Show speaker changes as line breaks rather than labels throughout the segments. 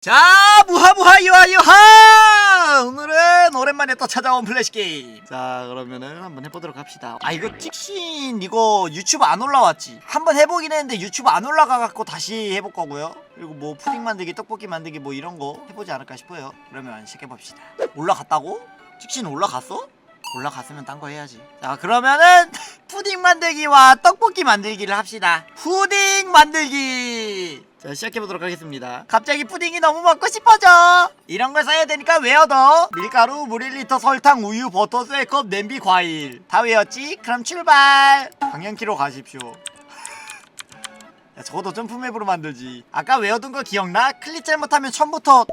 자, 무하무하 유하유하! 오늘은 오랜만에 또 찾아온 플래시 게임. 자, 그러면은 한번 해보도록 합시다. 아, 이거 찍신 이거 유튜브 안 올라왔지? 한번 해보긴 했는데 유튜브 안 올라가갖고 다시 해볼 거고요. 그리고 뭐 푸딩 만들기, 떡볶이 만들기 뭐 이런 거 해보지 않을까 싶어요. 그러면 시작해봅시다. 올라갔다고? 찍신 올라갔어? 올라갔으면 딴 거 해야지. 자, 그러면은 푸딩 만들기와 떡볶이 만들기를 합시다. 푸딩 만들기! 자, 시작해보도록 하겠습니다. 갑자기 푸딩이 너무 먹고 싶어져! 이런 걸 써야 되니까 외워둬! 밀가루, 물 1리터, 설탕, 우유, 버터, 셀컵, 냄비, 과일. 다 외웠지? 그럼 출발! 방향키로 가십시오. 야, 저것도 점프맵으로 만들지. 아까 외워둔 거 기억나? 클릭 잘못하면 처음부터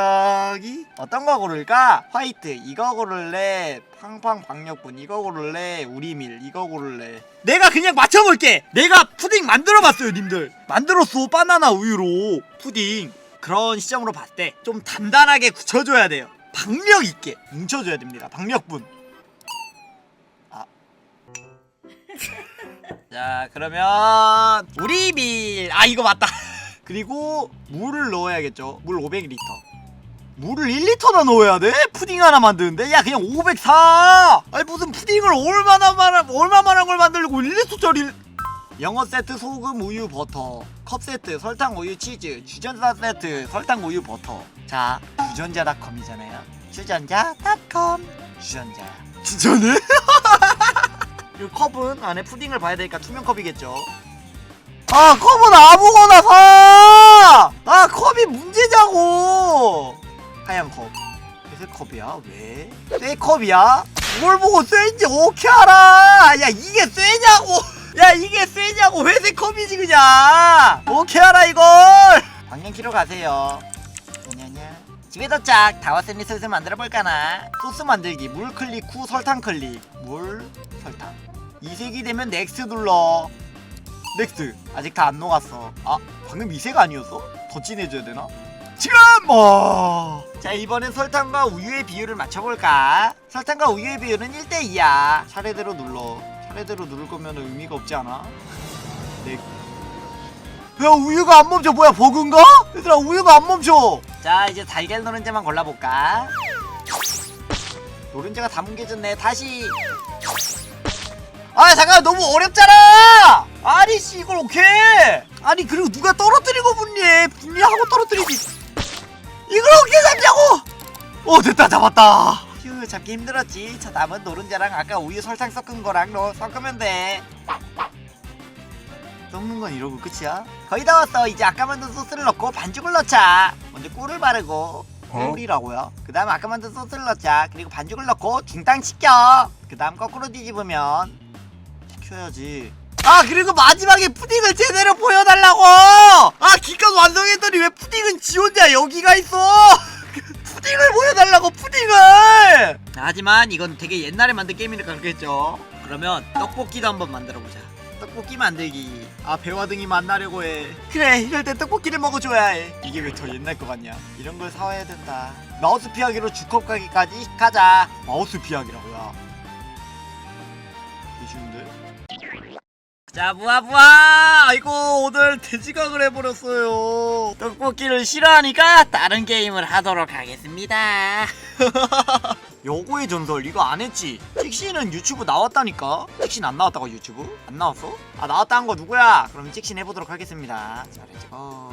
갑자기 어떤 거 고를까? 화이트. 이거 고를래. 팡팡 박력분. 이거 고를래. 우리밀. 이거 고를래. 내가 그냥 맞춰볼게. 내가 푸딩 만들어봤어요 님들. 만들었어 바나나 우유로. 푸딩. 그런 시점으로 봤을 때 좀 단단하게 굳혀줘야 돼요. 박력 있게 뭉쳐줘야 됩니다 박력분. 아. 자 그러면 우리밀. 아 이거 맞다. 그리고 물을 넣어야겠죠. 물 500리터 물을 1리터나 넣어야 돼? 푸딩 하나 만드는데? 야 그냥 504! 아니 무슨 푸딩을 얼마나 많은 얼마만한 걸 만들려고 1리터짜리 영어 세트 소금 우유 버터 컵 세트 설탕 우유 치즈 주전자 세트 설탕 우유 버터 자 주전자닷컴이잖아요 주전자닷컴 주전자 주전을? 이 컵은 안에 푸딩을 봐야 되니까 투명 컵이겠죠 아 컵은 아무거나 사! 아 컵이 문제자고 하얀 컵. 회색 컵이야 왜? 쇠 컵이야? 뭘 보고 쇠인지 어떻게 알아? 야 이게 쇠냐고! 야 이게 쇠냐고! 회색 컵이지 그냥! 어떻게 알아 이걸? 방향키로 가세요. 집에 도착. 다 왔으니 슬슬 만들어 볼까나? 소스 만들기. 물 클릭 후 설탕 클릭. 물 설탕. 이색이 되면 넥스 눌러. 넥스 아직 다 안 녹았어. 아 방금 이색 아니었어? 더 진해져야 되나? 지금 뭐! 자 이번엔 설탕과 우유의 비율을 맞춰볼까? 설탕과 우유의 비율은 1대2야 차례대로 눌러 차례대로 누를 거면 의미가 없지 않아? 네. 야 우유가 안 멈춰 뭐야 버그인가? 얘들아 우유가 안 멈춰 자 이제 달걀 노른자만 골라볼까? 노른자가 다 뭉개졌네 다시 아 잠깐 너무 어렵잖아 아니 씨 이걸 오케이 아니 그리고 누가 떨어뜨리고 분리해 분리하고 떨어뜨리지 이걸 어떻게 잡냐고? 오 됐다 잡았다. 휴 잡기 힘들었지. 자 남은 노른자랑 아까 우유 설탕 섞은 거랑 넣어 섞으면 돼. 섞는 건 이러고 끝이야? 거의 다 왔어. 이제 아까 만든 소스를 넣고 반죽을 넣자. 먼저 꿀을 바르고 꿀이라고요. 그 다음 아까 만든 소스를 넣자. 그리고 반죽을 넣고 중탕 시켜. 그 다음 거꾸로 뒤집으면. 시켜야지. 아 그리고 마지막에 푸딩을 제대로 보여달라고! 아 완성했더니 왜 푸딩은 지 혼자 여기가 있어! 푸딩을 보여달라고 푸딩을! 하지만 이건 되게 옛날에 만든 게임이니까 그렇겠죠. 그러면 떡볶이도 한번 만들어보자. 떡볶이 만들기. 아 배화등이 만나려고 해. 그래 이럴 때 떡볶이를 먹어줘야 해. 이게 왜 더 옛날 거 같냐? 이런 걸 사와야 된다. 마우스 피하기로 주컵 가기까지 가자. 마우스 피하기라고요? 되게 쉬운데 자 부하부하! 아이고 오늘 돼지각을 해버렸어요. 떡볶이를 싫어하니까 다른 게임을 하도록 하겠습니다. 요거의 전설 이거 안 했지? 찍신은 유튜브 나왔다니까? 찍신 안 나왔다고 유튜브? 안 나왔어? 아 나왔다는 거 누구야? 그럼 찍신 해보도록 하겠습니다. 자 렛츠고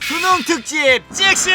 수능 특집 찍신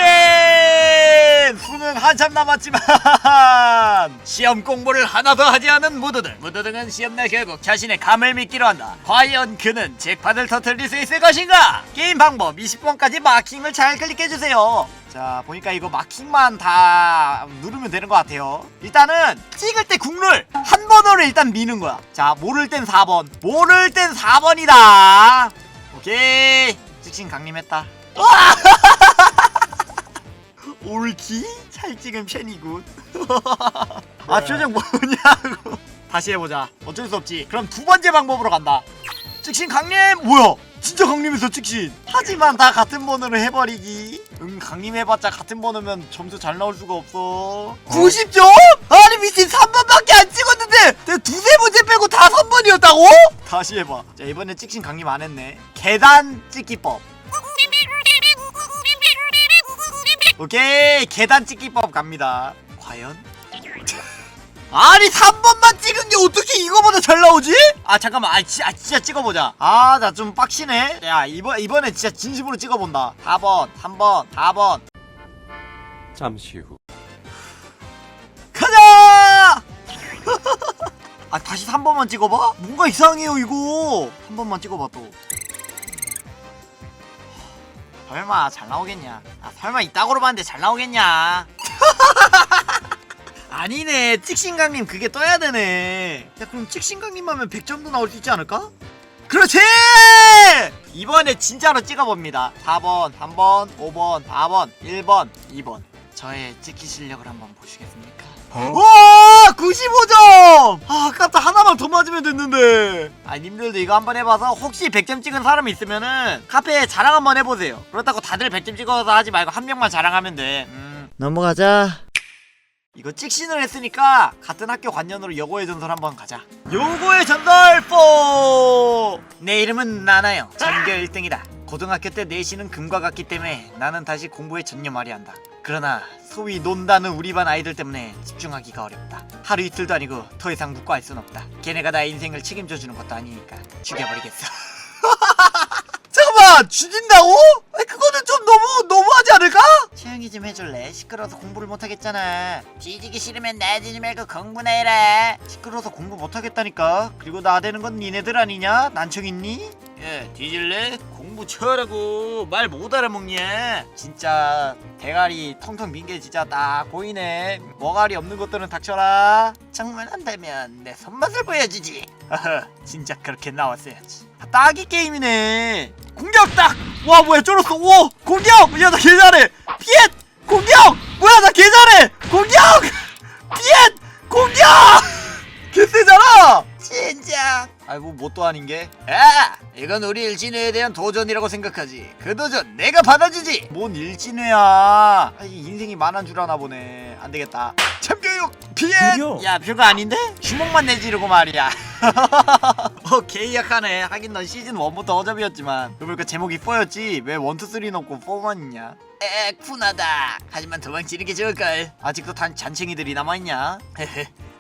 수능 한참 남았지만 시험 공부를 하나도 하지 않은 무드등 무드등은 시험날 결국 자신의 감을 믿기로 한다. 과연 그는 잭팟을 터뜨릴 수 있을 것인가? 게임 방법 20번까지 마킹을 잘 클릭해주세요. 자 보니까 이거 마킹만 다 누르면 되는 것 같아요. 일단은 찍을 때 국룰. 한 번으로 일단 미는 거야. 자 모를 땐 4번 모를 땐 4번이다. 오케이. 직신 강림했다 잘 찍은 편이군. 아 표정 뭐냐고. 다시 해보자. 어쩔 수 없지. 그럼 두 번째 방법으로 간다. 찍신 강림! 뭐야? 진짜 강림했어 찍신. 하지만 다 같은 번호로 해버리기. 응 강림 해봤자 같은 번호면 점수 잘 나올 수가 없어. 90점? 아니 미친 3번밖에 안 찍었는데 내가 두세 번째 빼고 다 3번이었다고? 다시 해봐. 자 이번엔 찍신 강림 안 했네. 계단 찍기법 오케이 계단 찍기법 갑니다 과연? 아니 3번만 찍은 게 어떻게 이거보다 잘 나오지? 아 잠깐만 아, 지, 아 진짜 찍어보자 아 나 좀 빡치네 야 이번, 이번에 진짜 진심으로 찍어본다 4번 3번 4번
잠시 후.
가자! 아 다시 3번만 찍어봐? 뭔가 이상해요 이거 한 번만 찍어봐 또 설마 잘 나오겠냐 아 설마 이따구로 봤는데 잘 나오겠냐 아니네 찍신강님 그게 떠야 되네 야 그럼 찍신강님 하면 100점도 나올 수 있지 않을까? 그렇지! 이번에 진짜로 찍어봅니다 4번 3번 5번 4번 1번 2번 저의 찍기 실력을 한번 보시겠습니까? 와 95점! 아 아깝다. 하나만 더 맞으면 됐는데. 아 님들도 이거 한번 해봐서 혹시 100점 찍은 사람 이 있으면은 카페에 자랑 한번 해보세요. 그렇다고 다들 100점 찍어서 하지 말고 한 명만 자랑하면 돼. 음. 넘어가자. 이거 찍신을 했으니까 같은 학교 관련으로 여고의 전설 한번 가자. 여고의 전설 4! 내 이름은 나나요. 전교 1등이다. 고등학교 때 내신은 금과 같기 때문에 나는 다시 공부에 전념하려 한다 그러나 소위 논다는 우리 반 아이들 때문에 집중하기가 어렵다 하루 이틀도 아니고 더 이상 묵고 할순 없다 걔네가 나의 인생을 책임져 주는 것도 아니니까 죽여버리겠어 잠깐만 죽인다고? 아니, 그거는 좀 너무 너무하지 않을까? 조용히 좀 해줄래? 시끄러워서 공부를 못하겠잖아 뒤지기 싫으면 나지지 말고 공부나 해라 시끄러워서 공부 못하겠다니까 그리고 나대는 건 니네들 아니냐? 난청 있니? 야 뒤질래? 공부 쳐라고 말 못 알아먹냐 진짜 대가리 텅텅 빈 게 진짜 딱 보이네 머가리 없는 것들은 닥쳐라 정말 한다면 내 손맛을 보여주지 진짜 그렇게 나왔어야지 아, 딱이 게임이네 공격 딱! 와 뭐야 쫄았어 오 공격! 야나 개잘해 피엣! 공격! 뭐야 나 개잘해 공격! 피엣! 공격! 개쎄잖아! 진짜 아이고 뭣도 아닌 게 야! 이건 우리 일진회에 대한 도전이라고 생각하지. 그 도전 내가 받아주지! 뭔 일진회야? 아, 이 인생이 만한 줄 아나 보네. 안되겠다. 참교육! 피해. 야 별거 아닌데? 주먹만 내지르고 말이야. 어 개약하네. 하긴 넌 시즌 1부터 허접이었지만. 그러니까 제목이 4였지. 왜 1, 2, 3 넣고 4만 있냐? 에 쿤하다. 하지만 도망치는 게 좋을걸. 아직도 단 잔챙이들이 남아있냐?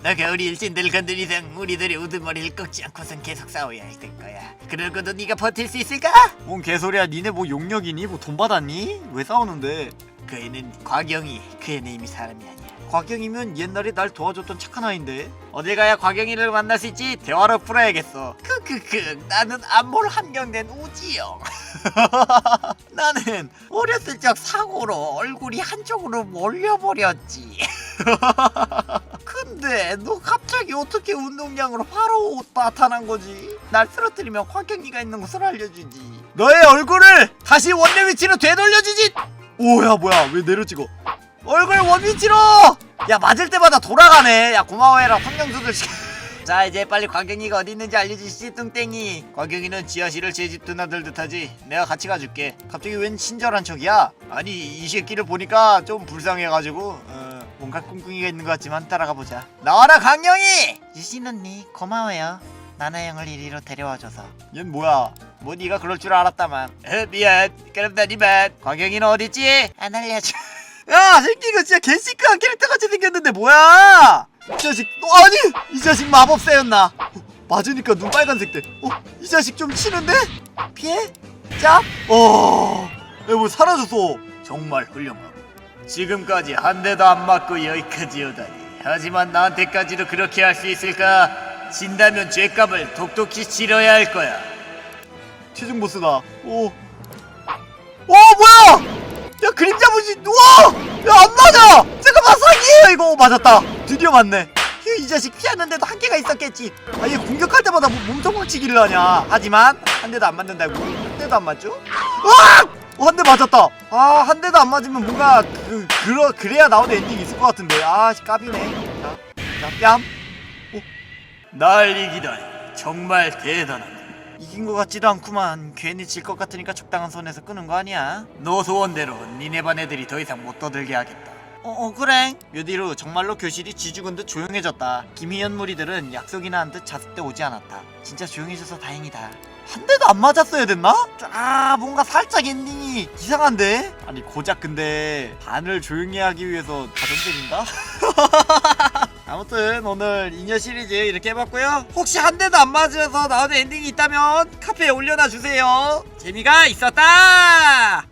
너가 우리 일진들 건들 이상 우리들의 우두머리를 꺾지 않고선 계속 싸워야 할 거야. 그러고 도 네가 버틸 수 있을까? 뭔 개소리야. 니네 뭐 용력이니? 뭐 돈 받았니? 왜 싸우는데? 그 애는 과경이. 그 애는 이미 사람이 아니야. 과경이면 옛날에 날 도와줬던 착한 아인데. 어딜 가야 과경이를 만날 수 있지? 대화로 풀어야겠어. 크크크. 나는 안몰 함경된 우지영. 나는 어렸을 적 사고로 얼굴이 한쪽으로 몰려버렸지. 근데 너 갑자기 어떻게 운동량으로 바로 나타난 거지? 날 쓰러뜨리면 화경이가 있는 곳을 알려주지. 너의 얼굴을 다시 원래 위치로 되돌려주지! 오야 뭐야. 왜 내려 찍어 얼굴 원위치로! 야 맞을 때마다 돌아가네. 야 고마워해라 환경수들 시켜. 자 이제 빨리 곽경이가 어디 있는지 알려주시지 뚱땡이. 곽경이는 지하실을 제 집 드나들 듯하지. 내가 같이 가줄게. 갑자기 웬 친절한 척이야? 아니 이 새끼를 보니까 좀 불쌍해가지고 어, 뭔가 꿍꿍이가 있는 것 같지만 따라가 보자. 나와라 강경이! 유신 언니 고마워요 나나 형을 이리로 데려와줘서. 얜 뭐야? 뭐 네가 그럴 줄 알았다만. 어, 미안. 그럼 난 이만. 곽경이는 어딨지? 안 알려줘. 야 새끼 이거 진짜 개시크한 캐릭터같이 생겼는데 뭐야? 이 자식 어, 아니! 이 자식 마법사였나? 어, 맞으니까 눈 빨간색 돼 어 이 자식 좀 치는데? 피해? 짭어. 뭐 사라졌어 정말 훌륭하고. 지금까지 한 대도 안 맞고 여기까지 오다니. 하지만 나한테까지도 그렇게 할 수 있을까 진다면 죄값을 독독히 치러야 할 거야 최종 보스다 오 어, 뭐야! 야, 그림자 무지, 우와! 야, 안 맞아! 잠깐만, 사기예요, 이거! 오, 맞았다. 드디어 맞네. 휴, 이 자식 피하는데도 한계가 있었겠지. 아, 얘 공격할 때마다 뭐 몸통 박치기를 하냐. 하지만, 한 대도 안 맞는다고? 한 대도 안 맞죠? 으악! 어, 한대 맞았다. 아, 한 대도 안 맞으면 뭔가, 그, 그러, 그래야 나오는 엔딩이 있을 것 같은데. 아, 씨, 까비네. 자, 자, 뺨. 날 이기다니. 정말 대단하다. 이긴 것 같지도 않구만 괜히 질 것 같으니까 적당한 선에서 끄는 거 아니야 너 소원대로 니네 반 애들이 더 이상 못 떠들게 하겠다 어 어 그래 몇 일 후 정말로 교실이 쥐죽은 듯 조용해졌다 김희연 무리들은 약속이나 한 듯 자습대 오지 않았다 진짜 조용해져서 다행이다 한 대도 안 맞았어야 됐나? 아 뭔가 살짝 엔딩이 이상한데? 아니 고작 근데 반을 조용히 하기 위해서 가정적인가? 아무튼 오늘 인여 시리즈 이렇게 해봤고요. 혹시 한 대도 안 맞아서 나오는 엔딩이 있다면 카페에 올려놔 주세요. 재미가 있었다